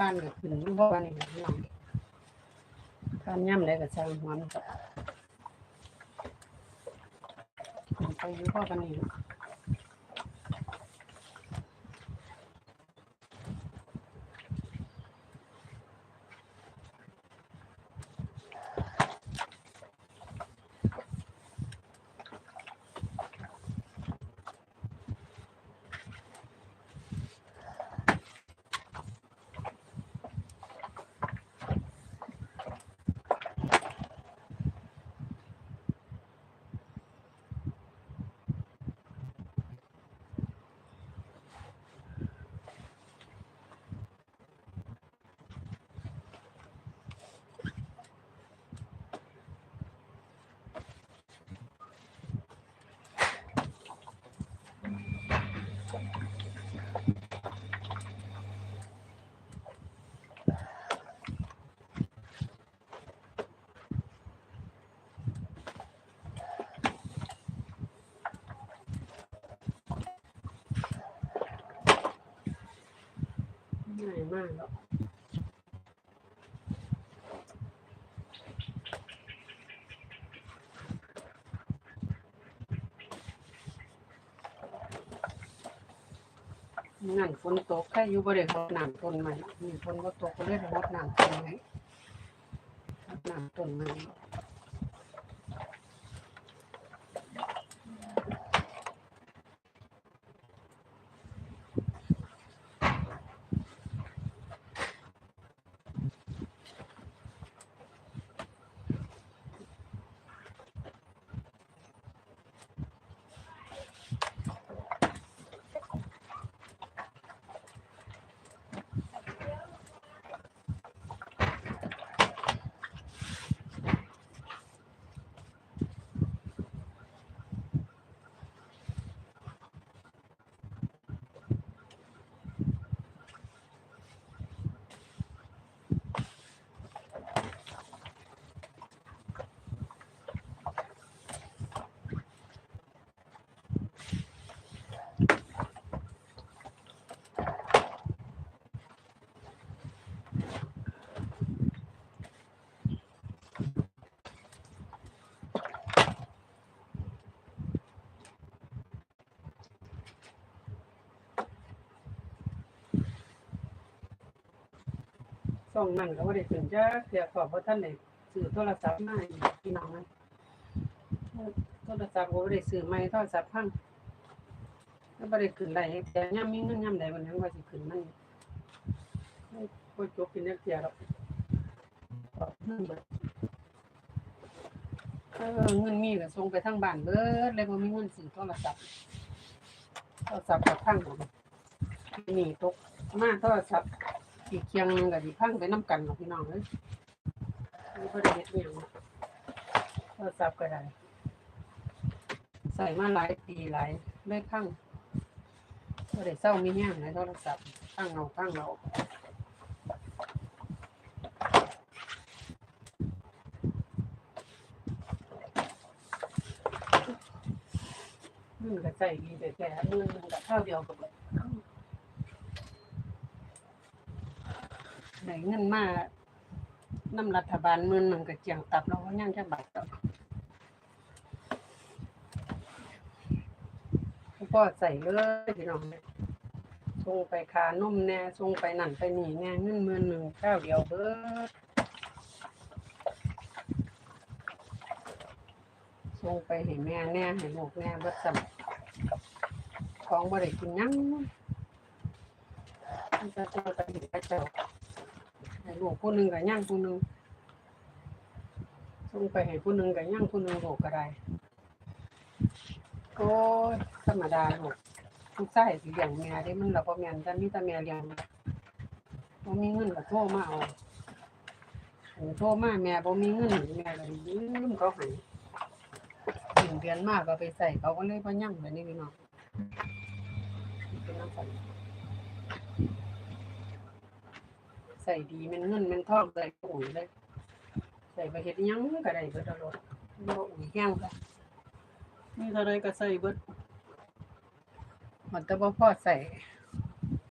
ผ่านก็ขึ้นพราะว่านี่น้องผ่านย่ำได้ก็ช่างหัวมันก็ไปอยู่พราะว่านี่ ง่ายมากแล้วนั่นฝนตกใครอยู่บ่ได้รดน้ำต้นไม้นี่ฝนบ่ตกก็เลยได้รดน้ำต้นไม้รดน้ำต้นไม้ ส่องนั่นก็บ่ได้ขึ้นจ้าเสียขอบเพราะท่านได้ซื้อโทรศัพท์มาอีกพี่น้องนะโทรศัพท์ก็บ่ได้ซื้อใหม่โทรศัพท์พังก็บ่ได้ขึ้นได้แต่ย่ำมีเงินย่ำใดวันนั้นว่าสิขึ้นมันไม่บ่จบเป็นจักเที่ยหรอกเงินเบิดเออเงินมีก็ส่งไปทางบ้านเบิดเลยบ่ามีเงินซื้อโทรศัพท์โทรศัพท์ก็พังหมดนี่ตกมาโทรศัพท์ อีเคียงกับอีพังไปน้ำกันเนาพี่น้องเลยนี่ก็ได้เฮ็ดเมียงโทรศัพท์ก็ได้ใส่มาหลายปีหลายไม่พังก็ได้เศร้ามีแห้งในโทรศัพท์พังเอาพังเอามันก็ใส่ดีแต่แต่มือมันก็เท่าเดียวกับเบิด ได้เงินมาน้ำรัฐบาลมื่นหนึ่งก็เจียงตับเราก็ยังจะบาทต่อพ่อใส่เลยพี่น้องเนี่ยส่งไปคานุ่มแน่ส่งไปนั่นไปนี่แน่เงินมื่นหนึ่งเก้าวเดียวเบิดส่งไปให้แม่แน่ให้ลูกแน่เบิดซ้ำของบ่ได้กินยังมันจะเจ้าก็เห็นกระเจ้า ให้ลูกผู้หนึ่งกับย่างผู้หนึ่งส่งไปให้ผู้หนึ่งกับย่างผู้หนึ่งลูกก็ได้โอ้ยธรรมดาลูกลูกชายสิเลี้ยงแม่ได้มันเราบ่แม่นแต่มีแต่แม่เลี้ยงบ่มีเงินก็โทรมาเอาโทรมาแม่บ่มีเงินแม่ก็ยืมเขาให้หนึ่งเดือนมากก็ไปใส่เขาก็เลยบ่ยั่งแบบนี้พี่น้องเป็นจังซั่น ใส่ดีแมันเงินแมันทองใส่ปุ๋ยเลย ใส่ไปเฮ็ดหยังก็ได้เบิดตลอดบ่อุ่ยแห้งค่ะมีเท่าไรก็ใส่เบิดมันแต่บ่พอใส่